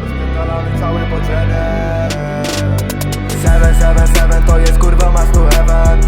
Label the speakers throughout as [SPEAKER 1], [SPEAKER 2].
[SPEAKER 1] Rozpierdolony całe podziemie Seven, seven, seven to jest kurwa must to heaven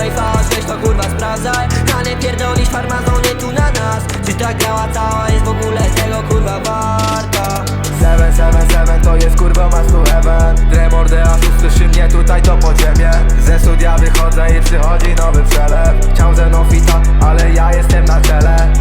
[SPEAKER 2] ej fałsz, weź to kurwa sprawdzaj. A nie pierdolisz farmazony tu na nas. Czy ta grała cała jest w ogóle tego kurwa warta?
[SPEAKER 1] Seven, seven, seven to jest kurwa must to heaven. Dremordy aż usłyszy mnie tutaj to podziemie Ze studia wychodzę i przychodzi nowy przelew. Chciał ze mną fita, ale ja jestem na czele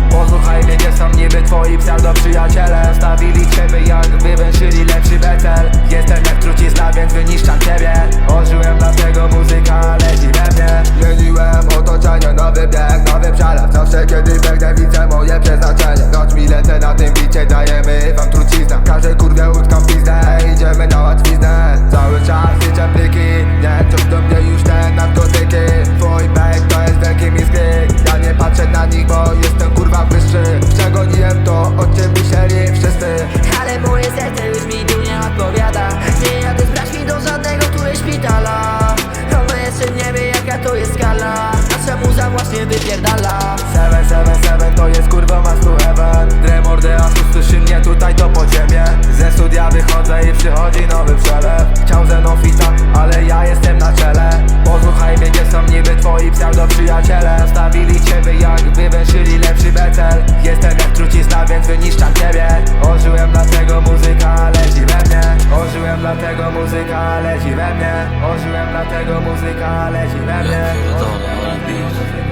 [SPEAKER 1] widzę moje przeznaczenie. Noc mi lecę na tym bicie, dajemy wam truciznę. Każdy kurde utkam pizdę, idziemy na łatwiznę. Cały czas liczę pliki, nie coś do mnie już te narkotyki. Twój bag to jest wielki misklik Ja nie patrzę na nich, bo jestem kurwa wyższy. Przegoniłem to, od ciebie musieli wszyscy.
[SPEAKER 2] Ale moje serce już mi tu nie odpowiada. Nie jadę sprać mi do żadnego jest szpitala. Ono jeszcze nie wie jaka to jest skala. Nasza muza właśnie wypierdala
[SPEAKER 1] jest kurwa must to heaven Dremordy aż usłyszy mnie tutaj to podziemie Ze studia wychodzę i przychodzi nowy przelew. Chciał ze ale ja jestem na czele. Posłuchaj mnie gdzie są niby twoi pseudo przyjaciele. Stawili ciebie jak wywęszyli lepszy becel. Jestem jak trucizna, więc wyniszczam ciebie. Ożyłem dlatego muzyka leci we mnie. Ożyłem dlatego muzyka leci we mnie. Ożyłem dlatego muzyka leci we mnie. Ożyłem